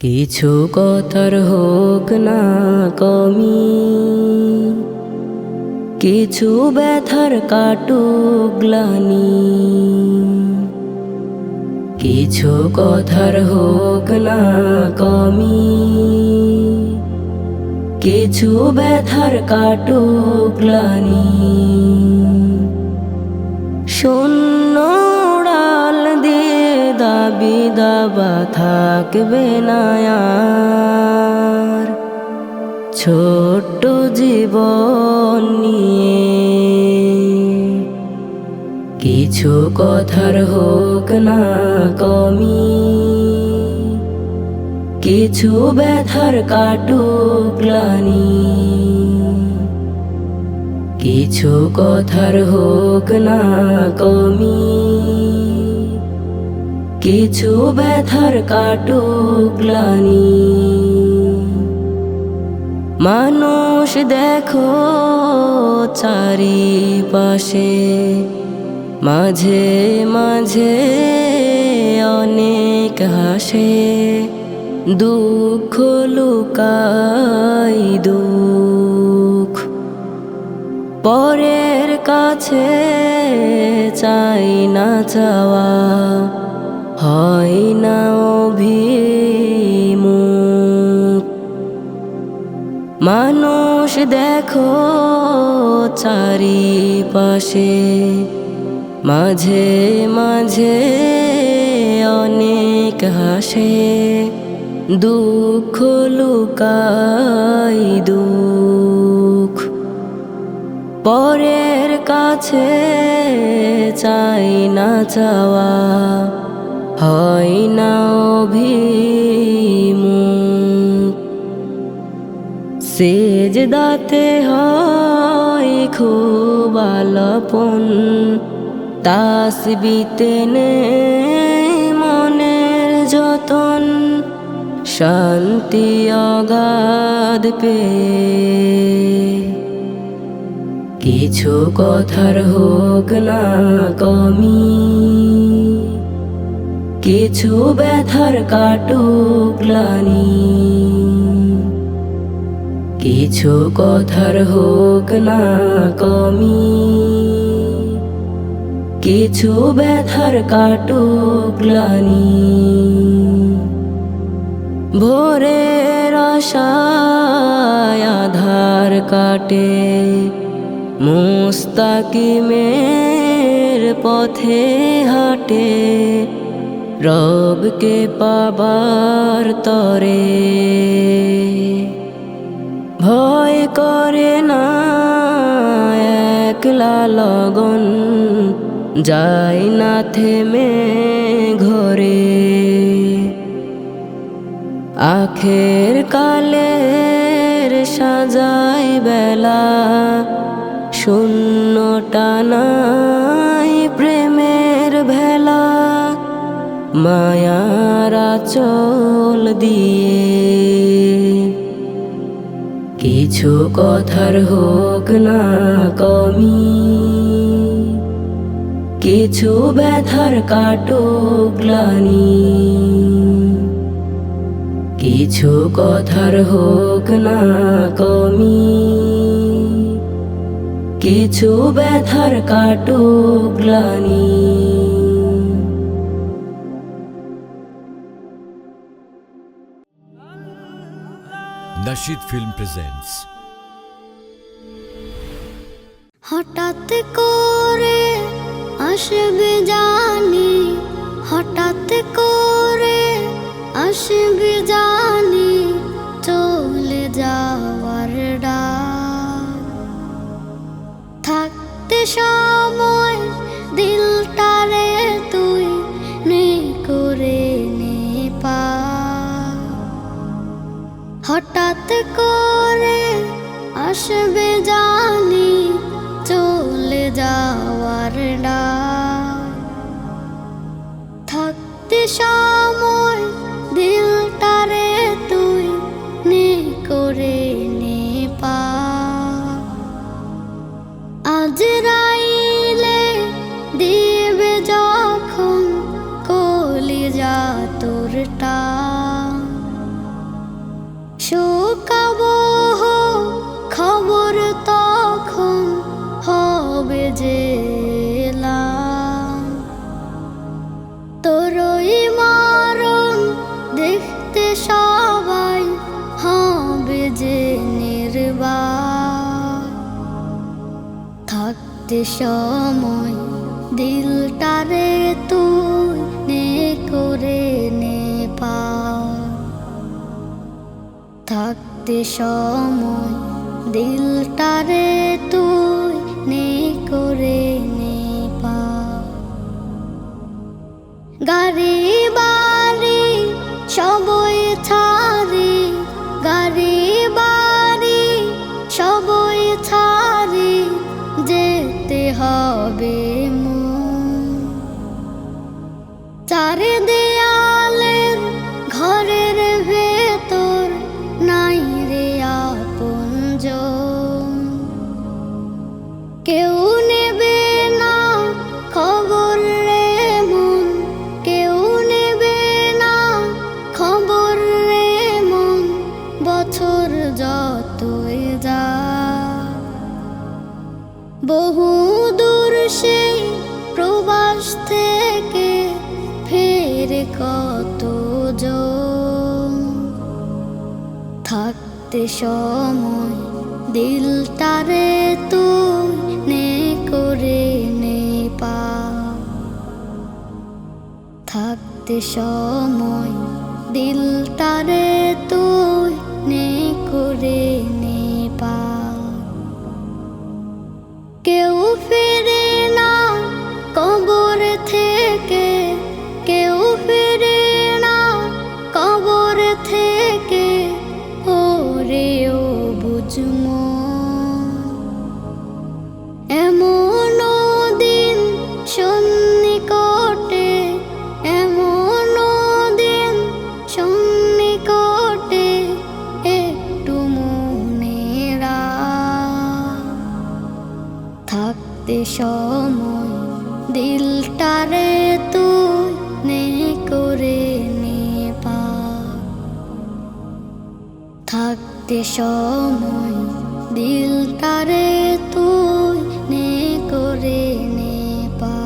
কিছু কথার হোক না কমি, কিছু ব্যথার কাটুক গ্লানি, কিছু কথার হোক না কমি, কিছু ব্যথার কাটুক গ্লানি। দিয়ে দাবি দাবা থাকবে না আর। ছোট্ট জীবন নিয়ে কিছু কথার হোক না কমি। কিছু ব্যথার কাটুক গ্লানি কিছু কথার হোক না কমি। কিছু ব্যথার কাটুক গ্লানি। মানুষ দেখো চারিপাশে, মাঝে মাঝে অনেক হাসে। দুঃখ লুকাই দুঃখ, পরের কাছে চাই না চাওয়া। হয় না অভিমুখ। মানুষ দেখো চারিপাশে, মাঝে মাঝে অনেক হাসে, দুঃখ লুকাই দুঃখ। পরের কাছে চাই না চাওয়া হয় না সেজ দাতে হয় খুব আলাপন, তাসবিতে মনের যতন, শান্তি অগাধ পে কিছু কথার হোক না কমি। কিছু ব্যথার কাটুক গ্লানি কিছু কথার হোক না কমি। কিছু ব্যথার কাটুক গ্লানি ভোরের আশায় আধার কাটে মুস্তাকিমের পথে হাঁটে। রবকে পাবার তরে। ভয় করে না একলা লগন, যাই না থেমে ঘরে। আখের কালের সাজাই বেলা, শূন্য টানাই মায়ারা চল দিয়ে। কিছু কথার হোক না কমি। কিছু ব্যথার কাটুক গ্লানি। কিছু কথার হোক না কমি। কিছু ব্যথার কাটুক গ্লানি। Nashid Film presents. হঠাৎ করে আসবে জানি, হঠাৎ করে আসবে জানি, চলে যাওয়ার থাকতে সময় দিলটারে তুই নে করে নে পা। হঠাৎ করে আসবে জানি চলে যাওয়ার ডাক। থাকতে সময় দিলটারে তুই নে করে নে পা। আজ থাকতে সময়, দিলটারে তুই নে করে নে থাকতে সময়, দিলটারে তুই নে করে নে পা গাড়ি বাড়ি সবই ছাড়ি যতই যা। বহু দূর সেই প্রবাস থেকে ফের কত থাকতে সময় দিলটারে তুই নে করে নে পা। থাকতে সময় দিলটারে তুই সময় দিলটারে তুই নে করে নে পা। থাকতে সময় দিলটারে তুই নে করে নে পা।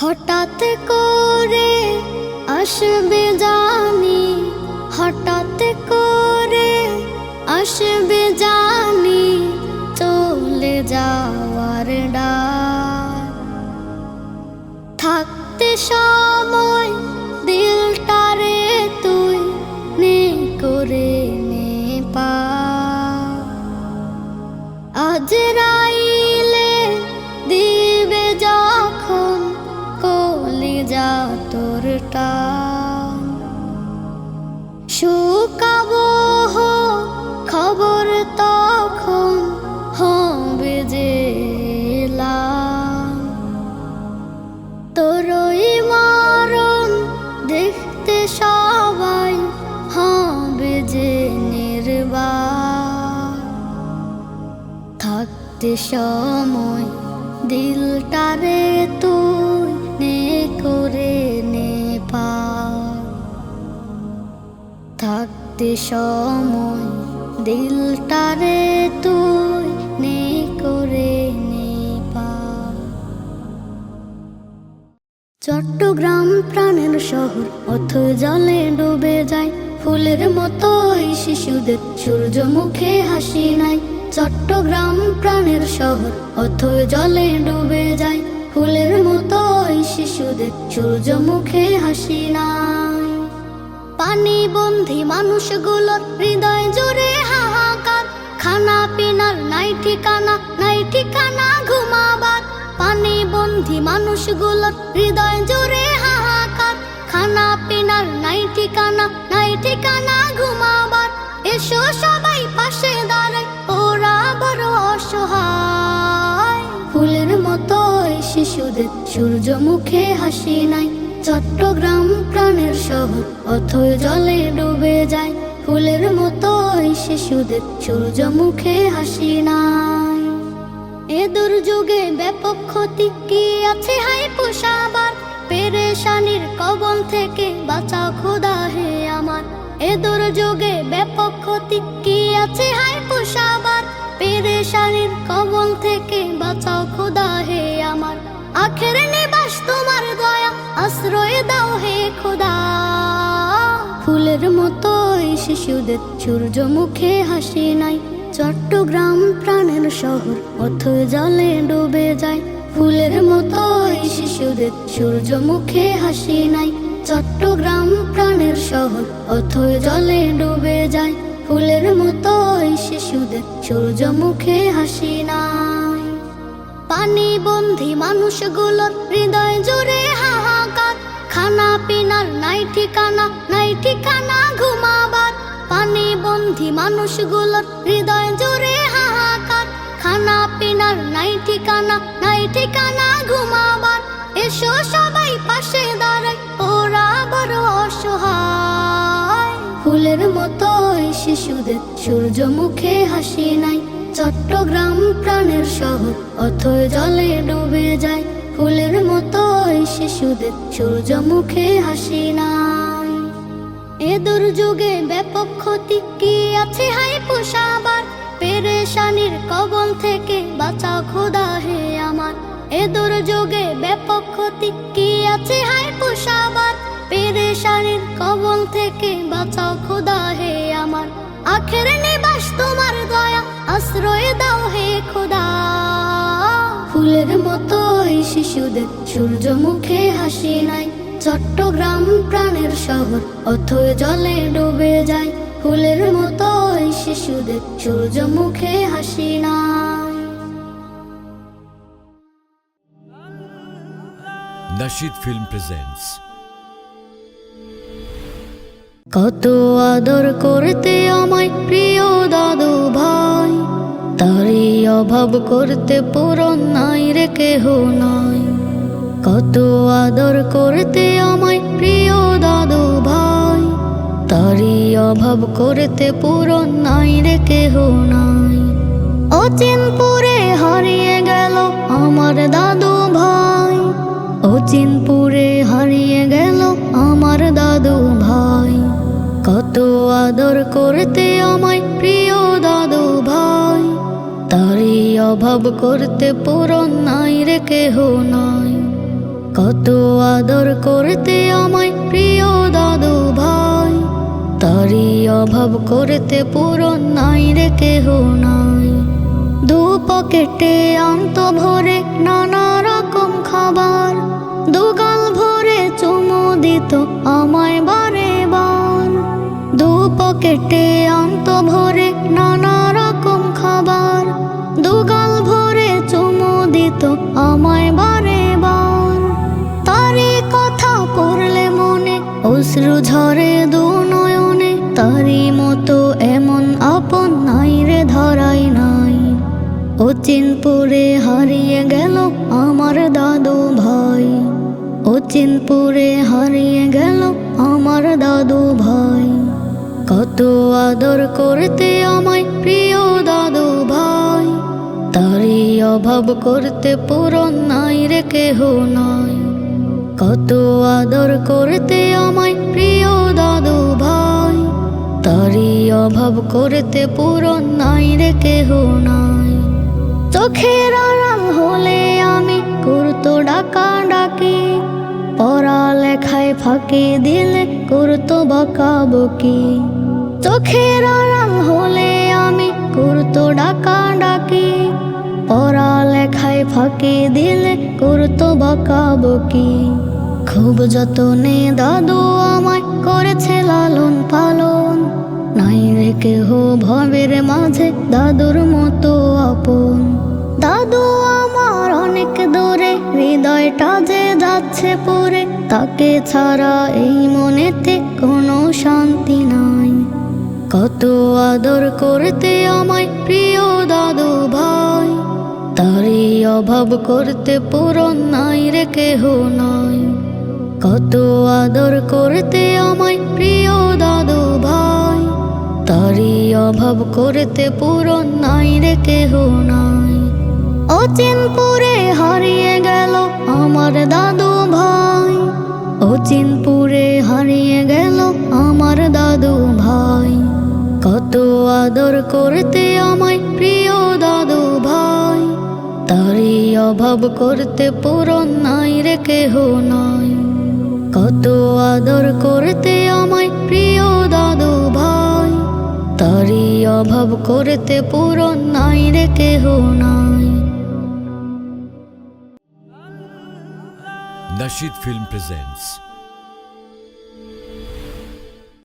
হঠাৎ করে আসবে জানি, হঠাৎ করে আসবে জানি যাওয়ার ডাক। থাকতে সময় দিলটারে তুই নে করে নে পা। আজ রাইলে দিবে যখন কলিজা তোর টান। শুকাবো থাকতে সময় দিলটারে তুই নে করে নে পা। থাকতে সময় দিলটারে তুই নে করে নে চট্টগ্রাম প্রাণের শহর অথ জলে ডুবে যায়। ফুলের মতো শিশুদের সূর্য মুখে হাসি নাই। চট্টগ্রাম প্রাণের শহর, অথ জলে ডুবে যায়। ফুলের মতো শিশুদের সূর্য মুখে হাসি নাই। পানি বন্ধি মানুষগুলোর হৃদয় জুড়ে হাহাকার। খানা পিনার নাই ঠিকানা নাই ঠিকানা ঘুমাবার। পানি বন্ধি মানুষগুলোর হৃদয় জুড়ে হাহাকার। খানা পিনার নাই ঠিকানা নাই ঠিকানা ঘুমাবার। এসো সবাই পাশে ওরা অসহায়। ফুলের মতো শিশুদের সূর্যমুখে হাসি নাই। চট্টগ্রাম প্রাণের শহর, অথই জলে ডুবে যায়। ফুলের মতো শিশুদের সূর্যমুখে হাসি নাই। এ দুর্যোগে ব্যাপক ক্ষতি কি আছে? হাই পোষাবার পেরেশানির কবল থেকে বাঁচাও খোদা হে আমার। এ দুর্যোগে ব্যাপক ক্ষতি কি আছে? হাই পোষাবার পেরেশানির কবল থেকে বাঁচাও খোদা হে আমার। আখের নিবাস তোমার দয়া, আশ্রয় দাও হে খোদা। ফুলের মতো শিশুদের সূর্যমুখে হাসি নাই। চট্টগ্রাম প্রাণের শহর অথই জলে ডুবে যায়। ফুলের মতো শিশুদের সূর্যমুখে হাসি নাই। চট্টগ্রাম প্রাণের শহর অথই জলে ডুবে যায়। ফুলের মতো শিশুদের সূর্যমুখে হাসি নাই। পানি বন্ধি মানুষগুলোর হৃদয় জুড়ে হাহাকার। খানা পিনার নাই ঠিকানা নাই ঠিকানা ঘুমাবার। পানি বন্ধি মানুষগুলোর হৃদয় জুড়ে হাহাকার। খানা পিনার নাই ঠিকানা নাই ঠিকানা ঘুমাবার। এসো সবাই পাশে দাঁড়ায় ওরা বড় অসহায়। ফুলের মতো শিশুদের। সূর্যমুখে হাসি নাই, চট্টগ্রাম প্রাণের শহর। অথই জলে ডুবে যায় ফুলের মতো শিশুদের। সূর্যমুখে হাসি নাই। এ দুর্যোগে ব্যাপক ক্ষতি কি আছে হাই পোষাবার? পেরেশানির কবল থেকে বাঁচাও খোদা হে আমার। এ দুর্যোগে ব্যাপক ক্ষতি কি আছে হাই পোষাবার? পেরেশানির কবল থেকে বাঁচাও খোদা হে আমার। আখের নিবাস তোমার দয়া, আশ্রয় দাও হে খোদা। ফুলের মতো এই শিশুদের সূর্যমুখে হাসি নাই। চট্টগ্রাম প্রাণের শহর অথই জলে ডুবে যায়। ফুলের মতো এই শিশুদের সূর্যমুখে হাসি নাই। Nashid Film presents কত আদর করতে আমায় প্রিয় দাদু ভাই? তারই অভাব করতে পূরণ নাই রে কেহ নাই। কত আদর করতে আমায় প্রিয় দাদু ভাই? তারই অভাব করতে পূরণ নাই রে কেহ নাই। অচিনপুরে হারিয়ে গেল আমার দাদু ভাই। অচিনপুরে হারিয়ে গেল আমার দাদু ভাই। কত আদর করতে আমায় প্রিয় দাদু ভাই? তারই অভাব করতে পূরণ নাই রে কেহ নাই। কত আদর করতে আমায় প্রিয় দাদু ভাই? তারই অভাব করতে পূরণ নাই রে কেহ নাই। দু পকেটে আন্ত ভরে নানা রকম খাবার। দুগাল ভরে চুমু দিত আমায় বার দু পকেটে আন্ত ভরে নানা রকম খাবার। দুগাল ভরে চুমু দিত আমায় বারে বার। তারই কথা পড়লে মনে, অশ্রু ঝরে দু নয়নে। তারই মতো এমন আপন নাই রে, ধরাই নাই। অচিনপুরে হারিয়ে গেল আমার দাদু ভাই। অচিনপুরে হারিয়ে গেল কত আদর করতে আমায় প্রিয় দাদু ভাই। তারই অভাব করতে পূরণ নাই রে কেহ নাই। কত আদর করতে আমায় প্রিয় দাদু ভাই। তারই অভাব করতে পূরণ নাই রে কেহ নাই। চোখের আড়াল হলে আমি করতো ডাকা ডাকি। পড়ালেখায় ফাঁকি দিলে করতো বকা বকি চোখের আড়াল হলে আমি করতো ডাকা ডাকি। পড়ালেখায় ফাঁকি দিলে করতো বকা বকি। খুব যতনে দাদু আমায় করেছে লালন পালন। নাই রে কেহ ভবের মাঝে দাদুর মতো আপন। দাদু আমার অনেক দূরে, হৃদয়টা যে যাচ্ছে পড়ে তাকে ছাড়া এই মনেতে কোনো শান্তি নাই কত আদর করতে আমায় প্রিয় দাদু ভাই? তারই অভাব করতে পূরণ নাই রে কেহ নাই। কত আদর করতে আমায় প্রিয় দাদু ভাই? তারই অভাব করতে পূরণ নাই রে কেহ নাই। অচিনপুরে হারিয়ে গেল আমার দাদু ভাই। অচিনপুরে হারিয়ে গেল আমার দাদু ভাই। করতে আমায় প্রিয় দাদু ভাই। তারই অভাব করতে পূরণ নাই রে কেহ নাই। কত আদর করতে আমায় প্রিয় দাদু ভাই। তারই অভাব করতে পূরণ নাই রে কেহ নাই। Nasheed Film presents